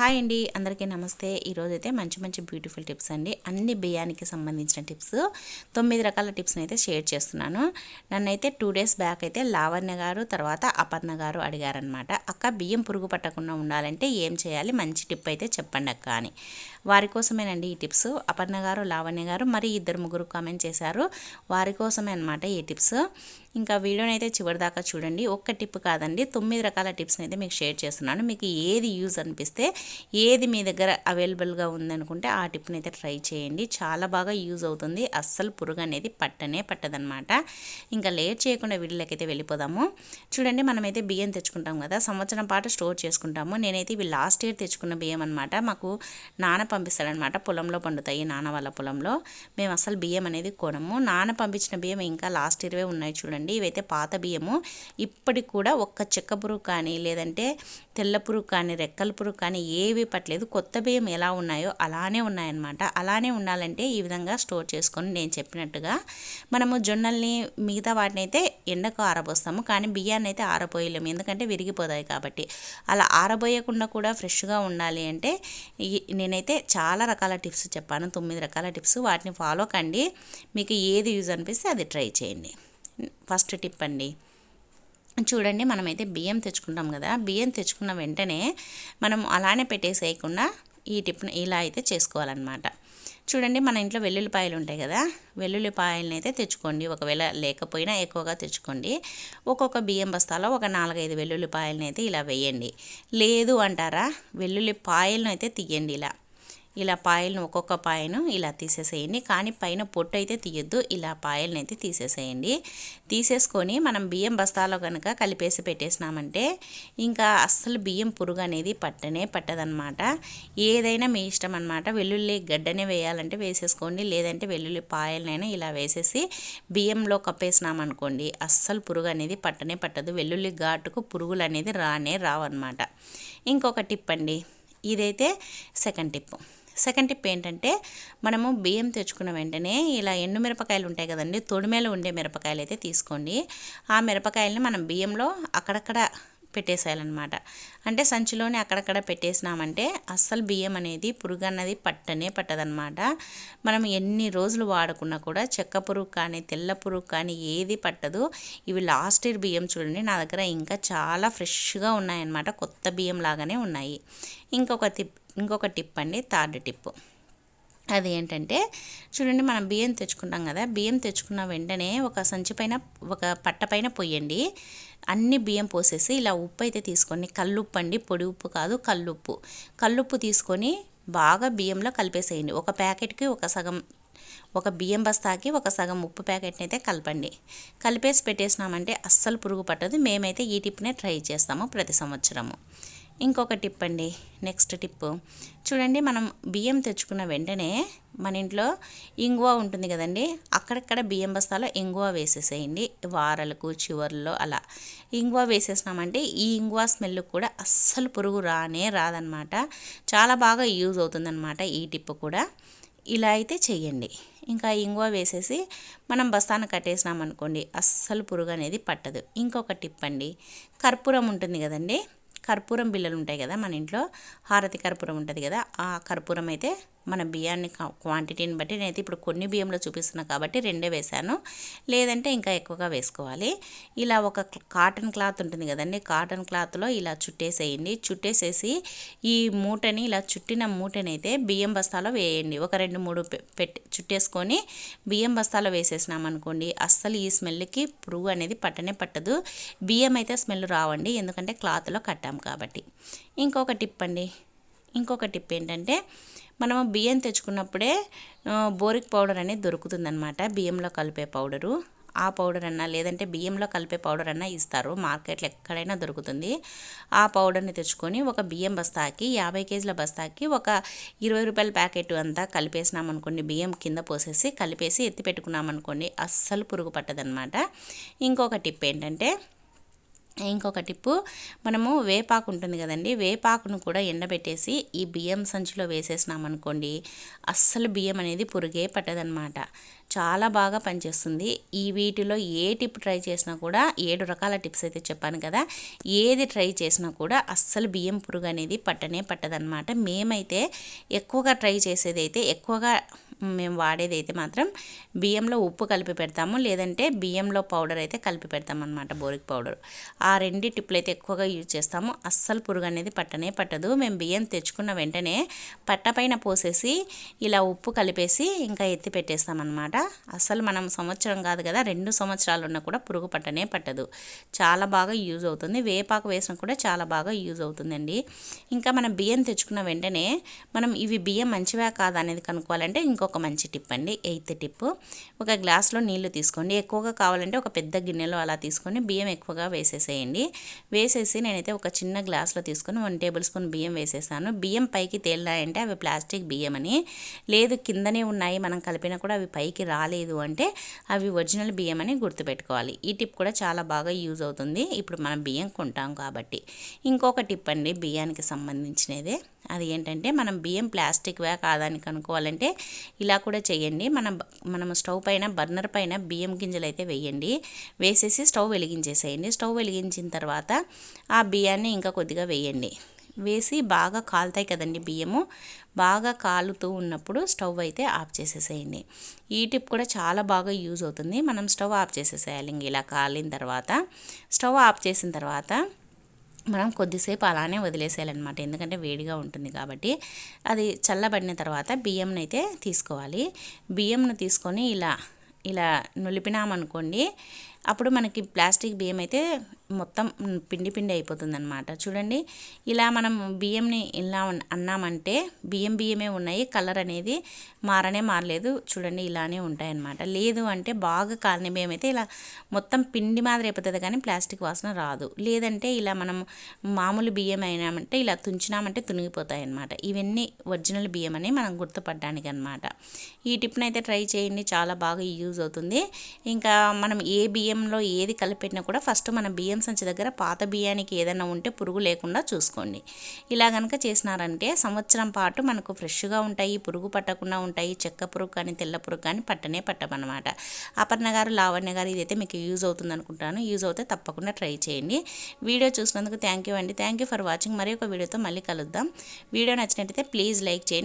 Hi అండి. అందరికీ నమస్తే. ఈరోజైతే మంచి మంచి బ్యూటిఫుల్ టిప్స్ అండి. అన్ని బియ్యానికి సంబంధించిన టిప్స్ తొమ్మిది రకాల టిప్స్ని అయితే షేర్ చేస్తున్నాను. నన్నైతే టూ డేస్ బ్యాక్ అయితే లావణ్య గారు తర్వాత అపర్ణ గారు అడిగారనమాట అక్క బియ్యం పురుగు పట్టకుండా ఉండాలంటే ఏం చేయాలి? మంచి టిప్ అయితే చెప్పండి అక్క అని. వారి కోసమేనండి ఈ టిప్స్ అపర్ణ గారు లావణ్య గారు మరి ఇద్దరు ముగ్గురు కామెంట్ చేశారు. వారి కోసమే అనమాట ఈ టిప్స్ ఇంకా వీడియోని అయితే చివరి దాకా చూడండి. ఒక్క టిప్ కాదండి. తొమ్మిది రకాల టిప్స్ని అయితే మీకు షేర్ చేస్తున్నాను. మీకు ఏది యూజ్ అనిపిస్తే ఏది మీ దగ్గర అవైలబుల్గా ఉందనుకుంటే ఆ టిప్ని అయితే ట్రై చేయండి. చాలా బాగా యూజ్ అవుతుంది. అస్సలు పురుగు అనేది పట్టనే పట్టదనమాట ఇంకా లేట్ చేయకుండా వీడియోలకైతే వెళ్ళిపోదాము. చూడండి మనమైతే బియ్యం తెచ్చుకుంటాం కదా. సంవత్సరం పాటు స్టోర్ చేసుకుంటాము. నేనైతే ఇవి లాస్ట్ ఇయర్ తెచ్చుకున్న బియ్యం అనమాట మాకు నాన్న పంపిస్తాడనమాట పొలంలో పండుతాయి నాన్న వాళ్ళ పొలంలో. మేము అసలు బియ్యం అనేది కొనము. నాన్న పంపించిన బియ్యం ఇంకా లాస్ట్ ఇయర్వే ఉన్నాయి చూడండి. ఇవైతే పాత బియ్యము. ఇప్పటికి కూడా ఒక్క చెక్క పురుగు కానీ లేదంటే తెల్ల పురుగు కానీ రెక్కల పురుగు కానీ ఏవి పట్టలేదు. కొత్త బియ్యం ఎలా ఉన్నాయో అలానే ఉన్నాయన్నమాట. అలానే ఉండాలంటే ఈ విధంగా స్టోర్ చేసుకొని నేను చెప్పినట్టుగా మనము జొన్నల్ని మిగతా వాటిని అయితే ఎండకు ఆరబోస్తాము. కానీ బియ్యాన్ని అయితే ఆరబోయలేము. ఎందుకంటే విరిగిపోతాయి కాబట్టి. అలా ఆరబోయకుండా కూడా ఫ్రెష్గా ఉండాలి అంటే నేనైతే చాలా రకాల టిప్స్ చెప్పాను. తొమ్మిది రకాల టిప్స్. వాటిని ఫాలో కండి. మీకు ఏది యూజ్ అనిపిస్తే అది ట్రై చేయండి. ఫస్ట్ టిప్ అండి. చూడండి మనమైతే బియ్యం తెచ్చుకుంటాం కదా బియ్యం తెచ్చుకున్న వెంటనే మనం అలానే పెట్టేసేయకుండా ఈ టిప్ను ఇలా అయితే చేసుకోవాలన్నమాట. చూడండి మన ఇంట్లో వెల్లుల్లిపాయలు ఉంటాయి కదా వెల్లుల్లిపాయలని అయితే తెచ్చుకోండి. ఒకవేళ లేకపోయినా ఎక్కువగా తెచ్చుకోండి. ఒక్కొక్క బియ్యం బస్తాలో ఒక నాలుగైదు వెల్లుల్లిపాయలని అయితే ఇలా వేయండి. లేదు అంటారా వెల్లుల్లిపాయలను అయితే తీయండి ఇలా. ఇలా పాయలను ఒక్కొక్క పాయను ఇలా తీసేసేయండి. కానీ పైన పొట్టు అయితే తీయొద్దు. ఇలా పాయలను అయితే తీసేసేయండి. తీసేసుకొని మనం బియ్యం బస్తాలో కనుక కలిపేసి పెట్టేసినామంటే ఇంకా అస్సలు బియ్యం పురుగు అనేది పట్టనే పట్టదనమాట ఏదైనా మీ ఇష్టం అనమాట వెల్లుల్లి గడ్డనే వేయాలంటే వేసేసుకోండి. లేదంటే వెల్లుల్లి పాయలనైనా ఇలా వేసేసి బియ్యంలో కప్పేసినామనుకోండి అస్సలు పురుగు అనేది పట్టనే పట్టదు. వెల్లుల్లి ఘాటుకు పురుగులు అనేది రానే రావన్నమాట. ఇంకొక టిప్ అండి ఇదైతే సెకండ్ టిప్ సెకండ్ టిప్ ఏంటంటే మనము బియ్యం తెచ్చుకున్న వెంటనే ఇలా ఎండు మిరపకాయలు ఉంటాయి కదండి తొడిమేలు ఉండే మిరపకాయలు అయితే తీసుకోండి. ఆ మిరపకాయలని మనం బియ్యంలో అక్కడక్కడ పెట్టేసేయాలన్నమాట. అంటే సంచిలోనే అక్కడక్కడ పెట్టేసినామంటే అస్సలు బియ్యం అనేది పురుగు అన్నది పట్టనే పట్టదనమాట మనం ఎన్ని రోజులు వాడుకున్నా కూడా చెక్క పురుగు కానీ తెల్ల పురుగు కానీ ఏది పట్టదు. ఇవి లాస్ట్ ఇయర్ బియ్యం చూడండి నా దగ్గర ఇంకా చాలా ఫ్రెష్గా ఉన్నాయన్నమాట కొత్త బియ్యం లాగానే ఉన్నాయి. ఇంకొక టిప్ ఇంకొక టిప్ అండి థర్డ్ టిప్. అది ఏంటంటే చూడండి మనం బియ్యం తెచ్చుకుంటాం కదా బియ్యం తెచ్చుకున్న వెంటనే ఒక సంచి పైన ఒక పట్ట పైన పొయ్యండి. అన్ని బియ్యం పోసేసి ఇలా ఉప్పు అయితే తీసుకొని కల్లుప్పు అండి పొడి ఉప్పు కాదు కల్లుప్పు. కల్లుప్పు తీసుకొని బాగా బియ్యంలో కలిపేసేయండి. ఒక ప్యాకెట్కి ఒక సగం ఒక బియ్యం బస్తాకి ఒక సగం ఉప్పు ప్యాకెట్ని అయితే కలపండి. కలిపేసి పెట్టేసినామంటే అస్సలు పురుగు పట్టదు. మేమైతే ఈ టిప్నే ట్రై చేస్తాము ప్రతి సంవత్సరము. ఇంకొక టిప్ అండి. Next tip. చూడండి మనం బియ్యం తెచ్చుకున్న వెంటనే మన ఇంట్లో ఇంగువ ఉంటుంది కదండి. అక్కడక్కడ బియ్యం బస్తాలో ఇంగువ వేసేసేయండి. వారలకు చివర్లో అలా. ఇంగువ వేసేసినామంటే ఈ ఇంగువ స్మెల్ కూడా అస్సలు పురుగు రానే రాదనమాట. చాలా బాగా యూజ్ అవుతుందన్నమాట ఈ టిప్ కూడా. ఇలా అయితే చెయ్యండి. ఇంకా ఇంగువ వేసేసి మనం బస్తాను కట్టేసినాం అనుకోండి అస్సలు పురుగు అనేది పట్టదు. ఇంకొక టిప్ అండి. కర్పూరం ఉంటుంది కదండి. కర్పూరం బిళ్ళలు ఉంటాయి కదా మన ఇంట్లో హారతి కర్పూరం ఉంటుంది కదా ఆ కర్పూరం అయితే మన బియ్యాన్ని క్వాంటిటీని బట్టి నేనైతే ఇప్పుడు కొన్ని బియ్యంలో చూపిస్తున్నా కాబట్టి రెండే వేశాను. లేదంటే ఇంకా ఎక్కువగా వేసుకోవాలి. ఇలా ఒక కాటన్ క్లాత్ ఉంటుంది కదండి కాటన్ క్లాత్లో ఇలా చుట్టేసేయండి. చుట్టేసేసి ఈ మూటని ఇలా చుట్టిన మూటని అయితే బియ్యం బస్తాలో వేయండి. ఒక రెండు మూడు పె- పెట్టి చుట్టేసుకొని బియ్యం బస్తాలో వేసేసినాం అనుకోండి అస్సలు ఈ స్మెల్కి పురుగు అనేది పట్టనే పట్టదు. బియ్యం అయితే స్మెల్ రావండి ఎందుకంటే క్లాత్లో కట్టాం కాబట్టి. ఇంకొక టిప్ అండి ఇంకొక టిప్ ఏంటంటే మనము బియ్యం తెచ్చుకున్నప్పుడే బోరిక్ పౌడర్ అనేది దొరుకుతుందనమాట బియ్యంలో కలిపే పౌడరు. ఆ పౌడర్ అన్నా లేదంటే బియ్యంలో కలిపే పౌడర్ అన్నా ఇస్తారు. మార్కెట్లో ఎక్కడైనా దొరుకుతుంది. ఆ పౌడర్ని తెచ్చుకొని ఒక బియ్యం బస్తాకి యాభై కేజీల బస్తాకి ఒక ఇరవై రూపాయల ప్యాకెట్ అంతా కలిపేసినాం అనుకోండి బియ్యం కింద పోసేసి కలిపేసి ఎత్తి పెట్టుకున్నాం అనుకోండి అస్సలు పురుగు పట్టదనమాట ఇంకొక టిప్ ఏంటంటే ఇంకొక టిప్పు మనము వేపాకు ఉంటుంది కదండి వేపాకును కూడా ఎండబెట్టేసి ఈ బియ్యం సంచిలో వేసేసినామనుకోండి అస్సలు బియ్యం అనేది పురుగే పట్టదనమాట చాలా బాగా పనిచేస్తుంది. ఈ వీటిలో ఏ టిప్ ట్రై చేసినా కూడా ఏడు రకాల టిప్స్ అయితే చెప్పాను కదా ఏది ట్రై చేసినా కూడా అస్సలు బియ్యం పురుగు అనేది పట్టనే పట్టదనమాట మేమైతే ఎక్కువగా ట్రై చేసేది అయితే ఎక్కువగా మేము వాడేది అయితే మాత్రం బియ్యంలో ఉప్పు కలిపి పెడతాము లేదంటే బియ్యంలో పౌడర్ అయితే కలిపి పెడతాం అనమాట బోరిక్ పౌడర్. ఆ రెండు టిప్పులు అయితే ఎక్కువగా యూజ్ చేస్తాము. అస్సలు పురుగు అనేది పట్టనే పట్టదు. మేము బియ్యం తెచ్చుకున్న వెంటనే పట్టపైన పోసేసి ఇలా ఉప్పు కలిపేసి ఇంకా ఎత్తి పెట్టేస్తామన్నమాట అసలు మనం సంవత్సరం కాదు కదా రెండు సంవత్సరాలు ఉన్నా కూడా పురుగు పట్టనే పట్టదు. చాలా బాగా యూజ్ అవుతుంది. వేపాకు వేసిన కూడా చాలా బాగా యూజ్ అవుతుందండి. ఇంకా మనం బియ్యం తెచ్చుకున్న వెంటనే మనం ఇవి బియ్యం మంచివా కాదా అనేది కనుక్కోవాలంటే ఇంకొక ఒక మంచి టిప్ అండి ఎయిత్ టిప్. ఒక గ్లాస్లో నీళ్ళు తీసుకోండి. ఎక్కువగా కావాలంటే ఒక పెద్ద గిన్నెలో అలా తీసుకొని బియ్యం ఎక్కువగా వేసేసేయండి. వేసేసి నేనైతే ఒక చిన్న గ్లాస్లో తీసుకొని వన్ టేబుల్ స్పూన్ బియ్యం వేసేసాను. బియ్యం పైకి తేలినాయంటే అవి ప్లాస్టిక్ బియ్యం అని. లేదు కిందనే ఉన్నాయి మనం కలిపినా కూడా అవి పైకి రాలేదు అంటే అవి ఒరిజినల్ బియ్యం అని గుర్తుపెట్టుకోవాలి. ఈ టిప్ కూడా చాలా బాగా యూజ్ అవుతుంది. ఇప్పుడు మనం బియ్యం కొంటాం కాబట్టి. ఇంకొక టిప్ అండి బియ్యానికి సంబంధించినదే. అది ఏంటంటే మనం బియ్యం ప్లాస్టిక్వే కాదని కనుక్కోవాలంటే ఇలా కూడా చేయండి. మనం మనం స్టవ్ పైన బర్నర్ పైన బియ్యం గింజలు అయితే వేయండి. వేసేసి స్టవ్ వెలిగించేసేయండి. స్టవ్ వెలిగించిన తర్వాత ఆ బియ్యాన్ని ఇంకా కొద్దిగా వేయండి. వేసి బాగా కాలుతాయి కదండి బియ్యము. బాగా కాలుతూ ఉన్నప్పుడు స్టవ్ అయితే ఆఫ్ చేసేసేయండి. ఈ టిప్ కూడా చాలా బాగా యూజ్ అవుతుంది. మనం స్టవ్ ఆఫ్ చేసేసేయాలి ఇంక ఇలా కాలిన తర్వాత. స్టవ్ ఆఫ్ చేసిన తర్వాత మనం కొద్దిసేపు అలానే వదిలేసేయాలన్నమాట. ఎందుకంటే వేడిగా ఉంటుంది కాబట్టి అది చల్లబడిన తర్వాత బియ్యంని అయితే తీసుకోవాలి. బియ్యంను తీసుకొని ఇలా ఇలా నులిపినామనుకోండి అప్పుడు మనకి ప్లాస్టిక్ బియ్యం అయితే మొత్తం పిండి పిండి అయిపోతుంది అనమాట చూడండి ఇలా మనం బియ్యంని ఇలా అన్నామంటే బియ్యం బియ్యమే ఉన్నాయి కలర్ అనేది మారనే మారలేదు. చూడండి ఇలానే ఉంటాయి అనమాట లేదు అంటే బాగా కాలిన బియ్యం అయితే ఇలా మొత్తం పిండి మాదిరి అయిపోతుంది కానీ ప్లాస్టిక్ వాసన రాదు. లేదంటే ఇలా మనం మామూలు బియ్యం అయినామంటే ఇలా తుంచినామంటే తునిగిపోతాయి అనమాట ఇవన్నీ ఒరిజినల్ బియ్యం అని మనం గుర్తుపడడానికి అనమాట ఈ టిప్ని అయితే ట్రై చేయండి చాలా బాగా యూజ్ అవుతుంది. ఇంకా మనం ఏ బియ్యం బియ్యంలో ఏది కలిపెట్టినా కూడా ఫస్ట్ మన బియ్యం సంచి దగ్గర పాత బియ్యానికి ఏదైనా ఉంటే పురుగు లేకుండా చూసుకోండి. ఇలా కనుక చేసినారంటే సంవత్సరం పాటు మనకు ఫ్రెష్గా ఉంటాయి పురుగు పట్టకుండా ఉంటాయి చెక్క పురుగు కానీ తెల్ల పురుగు కానీ పట్టనే పట్టమన్నమాట అపర్ణ గారు లావణ్య గారు ఇదైతే మీకు యూజ్ అవుతుంది అనుకుంటాను. యూజ్ అవుతే తప్పకుండా ట్రై చేయండి. వీడియో చూసినందుకు థ్యాంక్ యూ అండి. Thank you for watching. మరి ఒక వీడియోతో మళ్ళీ కలుద్దాం. వీడియో నచ్చినట్టయితే ప్లీజ్ లైక్ చేయండి.